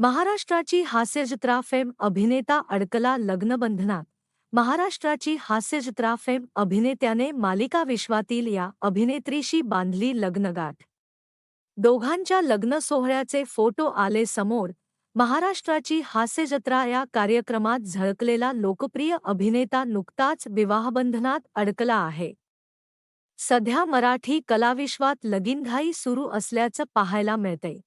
महाराष्ट्राची हास्यचित्रा फेम अभिनेता अडकला लग्नबंधनात. महाराष्ट्राची हास्यचित्रा फेम अभिनेत्याने मालिका विश्वातील या अभिनेत्रीशी बांधली लग्नगाठ. दोघांच्या लग्न सोहळ्याचे फोटो आले समोर महाराष्ट्राची हास्यजत्रा या कार्यक्रमात झळकलेला लोकप्रिय अभिनेता नुकताच विवाहबंधनात अडकला आहे. सध्या मराठी कलाविश्वात लगीनघाई सुरू असल्याचं पाहायला मिळतंय.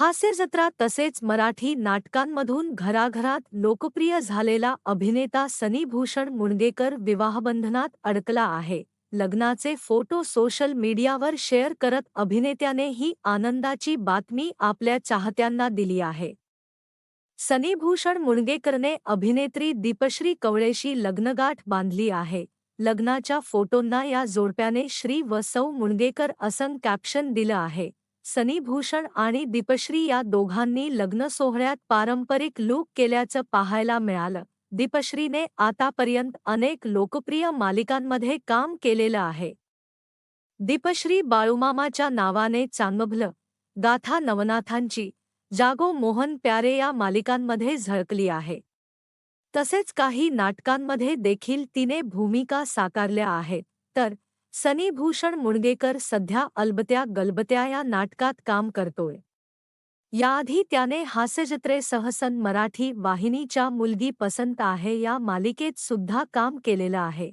हास्यजत्रा तसेच मराठी नाटकांमधून घराघरात लोकप्रिय झालेला अभिनेता सनी भूषण मुणगेकर विवाहबंधनात अडकला आहे. लग्नाचे फोटो सोशल मीडियावर शेअर करत अभिनेत्याने ही आनंदाची बातमी आपल्या चाहत्यांना दिली आहे. सनी भूषण मुणगेकरने अभिनेत्री दीपश्री कवळेशी लग्नगाठ बांधली आहे. लग्नाच्या फोटोंना या जोडप्याने श्री व सौ मुणगेकर असं कॅप्शन दिलं आहे. सनी भूषण आणि दीपश्री या दोघांनी लग्न सोहळ्यात पारंपरिक लूक केल्याचं पाहायला मिळालं. दीपश्रीने आतापर्यंत अनेक लोकप्रिय मालिकांमध्ये काम केलेलं आहे. दीपश्री बाळूमामाच्या नावाने चांगभलं गाथा नवनाथांची जागो मोहन प्यारे या मालिकांमध्ये झळकली आहे. तसेच काही नाटकांमध्ये देखील तिने भूमिका साकारल्या आहेत. तर सनी भूषण मुणगेकर सध्या अलबत्या गलबत्या या नाटकात काम करतोय. याआधी त्याने हास्यजत्रे सहसन मराठी वाहिनीच्या मुलगी पसंत आहे या मालिकेत सुद्धा काम केलेलं आहे.